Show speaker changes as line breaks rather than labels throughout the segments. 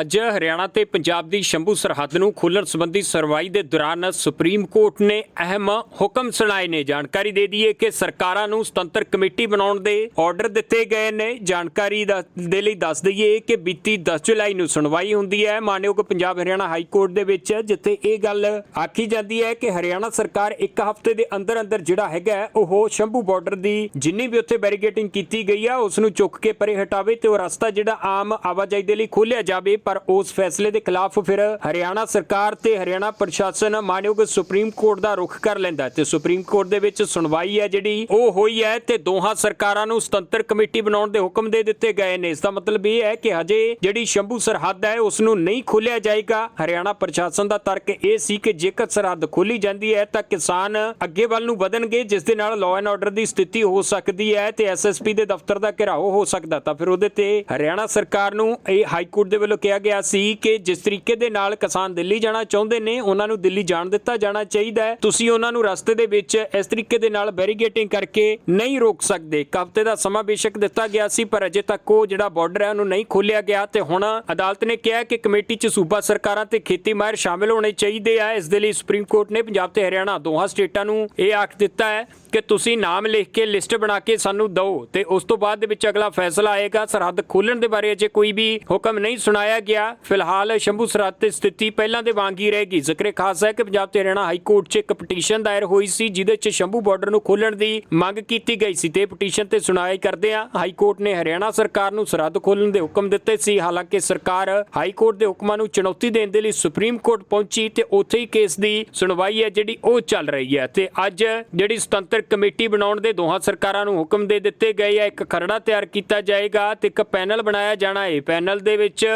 ਅੱਜ ਹਰਿਆਣਾ ਤੇ ਪੰਜਾਬ ਦੀ ਸ਼ੰਭੂ ਸਰਹੱਦ ਨੂੰ ਖੋਲਣ ਸੰਬੰਧੀ ਸੁਣਵਾਈ ਦੇ ਦੌਰਾਨ ਸੁਪਰੀਮ ਕੋਰਟ ਨੇ ਅਹਿਮ ਹੁਕਮ ਸੁਣਾਏ ਨੇ। ਜਾਣਕਾਰੀ ਦੇ ਦਈਏ ਕਿ ਸਰਕਾਰਾਂ ਨੂੰ ਸੁਤੰਤਰ ਕਮੇਟੀ ਬਣਾਉਣ ਦੇ ਆਰਡਰ ਦਿੱਤੇ ਗਏ ਨੇ। ਜਾਣਕਾਰੀ ਦੇ ਲਈ ਦੱਸ ਦਈਏ ਕਿ ਬੀਤੀ 10 ਜੁਲਾਈ ਨੂੰ ਸੁਣਵਾਈ ਹੁੰਦੀ ਹੈ। ਮਾਨਯੋਗ ਪੰਜਾਬ ਹਰਿਆਣਾ ਹਾਈ ਕੋਰਟ ਦੇ ਵਿੱਚ ਜਿੱਥੇ ਇਹ ਗੱਲ ਆਖੀ ਜਾਂਦੀ ਹੈ ਕਿ ਹਰਿਆਣਾ ਸਰਕਾਰ ਇੱਕ ਹਫ਼ਤੇ ਦੇ ਅੰਦਰ ਅੰਦਰ ਜਿਹੜਾ ਹੈਗਾ ਉਹ ਸ਼ੰਭੂ ਬਾਰਡਰ ਦੀ ਜਿੰਨੀ ਵੀ ਉੱਥੇ ਬੈਰੀਕੇਟਿੰਗ ਕੀਤੀ ਗਈ ਆ, ਉਸ ਨੂੰ ਚੁੱਕ ਕੇ ਪਰੇ ਹਟਾਵੇ ਤੇ ਉਹ ਰਸਤਾ ਜਿਹੜਾ ਆਮ ਆਵਾਜਾਈ ਦੇ ਲਈ ਖੋਲਿਆ ਜਾਵੇ। ਪਰ ਉਸ ਫੈਸਲੇ ਦੇ ਖਿਲਾਫ ਫਿਰ ਹਰਿਆਣਾ ਸਰਕਾਰ ਤੇ ਹਰਿਆਣਾ ਪ੍ਰਸ਼ਾਸਨ ਮਾਨਯੋਗ ਸੁਪਰੀਮ ਕੋਰਟ ਦਾ ਰੁਖ ਕਰ ਲੈਂਦਾ ਤੇ ਸੁਪਰੀਮ ਕੋਰਟ ਦੇ ਵਿੱਚ ਸੁਣਵਾਈ ਹੈ ਜਿਹੜੀ, ਉਹ ਹੋਈ ਹੈ ਤੇ ਦੋਹਾਂ ਸਰਕਾਰਾਂ ਨੂੰ ਸੁਤੰਤਰ ਕਮੇਟੀ ਬਣਾਉਣ ਦੇ ਹੁਕਮ ਦੇ ਦਿੱਤੇ ਗਏ ਨੇ। ਇਸ ਦਾ ਮਤਲਬ ਇਹ ਹੈ ਕਿ ਹਜੇ ਜਿਹੜੀ ਸ਼ੰਭੂ ਸਰਹੱਦ ਹੈ, ਉਸ ਨੂੰ ਨਹੀਂ ਖੋਲਿਆ ਜਾਏਗਾ। ਹਰਿਆਣਾ ਪ੍ਰਸ਼ਾਸਨ ਦਾ ਤਰਕ ਇਹ ਸੀ ਕਿ ਜੇਕਰ ਸਰਹੱਦ ਖੋਲੀ ਜਾਂਦੀ ਹੈ, ਤਾਂ ਕਿਸਾਨ ਅੱਗੇ ਵੱਲ ਨੂੰ ਵਧਣਗੇ, ਜਿਸ ਦੇ ਨਾਲ ਲਾਅ ਐਂਡ ਆਰਡਰ ਦੀ ਸਥਿਤੀ ਹੋ ਸਕਦੀ ਹੈ ਤੇ ਐਸਐਸਪੀ ਦੇ ਦਫ਼ਤਰ ਦਾ ਘਿਰਾਓ ਹੋ ਸਕਦਾ। ਤਾਂ ਫਿਰ ਉਹਦੇ ਤੇ ਹਰਿਆਣਾ ਸਰਕਾਰ ਨੂੰ ਇਹ ਹਾਈ ਕੋਰਟ ਦੇ ਵੱਲੋਂ ਕਿਹਾ ਗਿਆ ਸੀ ਕਿ ਜਿਸ ਤਰੀਕੇ ਦੇ ਨਾਲ ਕਿਸਾਨ ਦਿੱਲੀ ਜਾਣਾ ਚਾਹੁੰਦੇ ਨੇ, ਉਹਨਾਂ ਨੂੰ ਦਿੱਲੀ ਜਾਣ ਦਿੱਤਾ ਜਾਣਾ ਚਾਹੀਦਾ ਹੈ। ਤੁਸੀਂ ਉਹਨਾਂ ਨੂੰ ਰਸਤੇ ਦੇ ਵਿੱਚ ਇਸ ਤਰੀਕੇ ਦੇ ਨਾਲ ਬੈਰੀਗੇਟਿੰਗ ਕਰਕੇ ਨਹੀਂ ਰੋਕ ਸਕਦੇ। ਹਫ਼ਤੇ ਦਾ ਸਮਾਂ ਬੇਸ਼ੱਕ ਦਿੱਤਾ ਗਿਆ ਸੀ, ਪਰ ਅਜੇ ਤੱਕ ਉਹ ਜਿਹੜਾ ਬਾਰਡਰ ਹੈ, ਉਹਨੂੰ ਨਹੀਂ ਖੋਲਿਆ ਗਿਆ ਤੇ ਹੁਣ ਅਦਾਲਤ ਨੇ ਕਿਹਾ ਕਿ ਕਮੇਟੀ 'ਚ ਸੂਬਾ ਸਰਕਾਰਾਂ ਤੇ ਖੇਤੀ ਮਾਹਿਰ ਸ਼ਾਮਿਲ ਹੋਣੇ ਚਾਹੀਦੇ ਆ। ਇਸ ਦੇ ਲਈ ਸੁਪਰੀਮ ਕੋਰਟ ਨੇ ਪੰਜਾਬ ਤੇ ਹਰਿਆਣਾ ਦੋਹਾਂ ਸਟੇਟਾਂ ਨੂੰ ਇਹ ਆਖ ਦਿੱਤਾ ਹੈ। ਕਿ ਤੁਸੀਂ ਨਾਮ ਲਿਖ ਕੇ ਲਿਸਟ ਬਣਾ ਕੇ ਸਾਨੂੰ ਦਿਓ ਤੇ ਉਸ ਤੋਂ ਬਾਅਦ ਦੇ ਵਿੱਚ ਅਗਲਾ ਫੈਸਲਾ ਆਏਗਾ। ਸਰਹੱਦ ਖੋਲਣ ਦੇ ਬਾਰੇ ਅਜੇ ਕੋਈ ਵੀ ਹੁਕਮ ਨਹੀਂ ਸੁਣਾਇਆ ਗਿਆ। ਫਿਲਹਾਲ ਸ਼ੰਭੂ ਸਰਹੱਦ ਤੇ ਸਥਿਤੀ ਪਹਿਲਾਂ ਦੇ ਵਾਂਗ ਹੀ ਰਹੇਗੀ ਜ਼ਿਕਰੇ ਖਾਸ ਹੈ ਕਿ ਪੰਜਾਬ ਤੇ ਹਰਿਆਣਾ ਹਾਈ ਕੋਰਟ 'ਚ ਇੱਕ ਪਟੀਸ਼ਨ ਦਾਇਰ ਹੋਈ ਸੀ, ਜਿਹਦੇ 'ਚ ਸ਼ੰਭੂ ਬਾਰਡਰ ਨੂੰ ਖੋਲਣ ਦੀ ਮੰਗ ਕੀਤੀ ਗਈ ਸੀ ਤੇ ਪਟੀਸ਼ਨ ਤੇ ਸੁਣਾਈ ਕਰਦੇ ਆ ਹਾਈ ਕੋਰਟ ਨੇ ਹਰਿਆਣਾ ਸਰਕਾਰ ਨੂੰ ਸਰਹੱਦ ਖੋਲਣ ਦੇ ਹੁਕਮ ਦਿੱਤੇ ਸੀ। ਹਾਲਾਂਕਿ ਸਰਕਾਰ ਹਾਈ ਕੋਰਟ ਦੇ ਹੁਕਮਾਂ ਨੂੰ ਚੁਣੌਤੀ ਦੇਣ ਦੇ ਲਈ ਸੁਪਰੀਮ ਕੋਰਟ ਪਹੁੰਚੀ ਤੇ ਉੱਥੇ ਹੀ ਕੇਸ ਦੀ ਸੁਣਵਾਈ ਹੈ ਜਿਹੜੀ ਉਹ ਚੱਲ ਰਹੀ ਹੈ ਤੇ ਅੱਜ ਜਿਹੜੀ ਸੁਤੰਤਰ ਕਮੇਟੀ ਬਣਾਉਣ ਦੇ ਦੋਹਾਂ ਸਰਕਾਰਾਂ ਨੂੰ ਹੁਕਮ ਦੇ ਦਿੱਤੇ ਗਏ ਆ। ਇੱਕ ਖਰੜਾ ਤਿਆਰ ਕੀਤਾ ਜਾਏਗਾ ਤੇ ਇੱਕ ਪੈਨਲ ਬਣਾਇਆ ਜਾਣਾ ਹੈ ਪੈਨਲ ਦੇ ਵਿੱਚ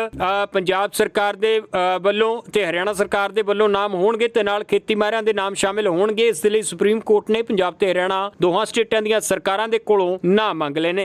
ਪੰਜਾਬ ਸਰਕਾਰ ਦੇ ਵੱਲੋਂ ਤੇ ਹਰਿਆਣਾ ਸਰਕਾਰ ਦੇ ਵੱਲੋਂ ਨਾਮ ਹੋਣਗੇ ਤੇ ਨਾਲ ਖੇਤੀ ਮਾਹਿਰਾਂ ਦੇ ਨਾਮ ਸ਼ਾਮਿਲ ਹੋਣਗੇ। ਇਸ ਦੇ ਲਈ ਸੁਪਰੀਮ ਕੋਰਟ ਨੇ ਪੰਜਾਬ ਤੇ ਹਰਿਆਣਾ ਦੋਹਾਂ ਸਟੇਟਾਂ ਦੀਆਂ ਸਰਕਾਰਾਂ ਦੇ ਕੋਲੋਂ ਨਾਮ ਮੰਗ ਲਏ ਨੇ।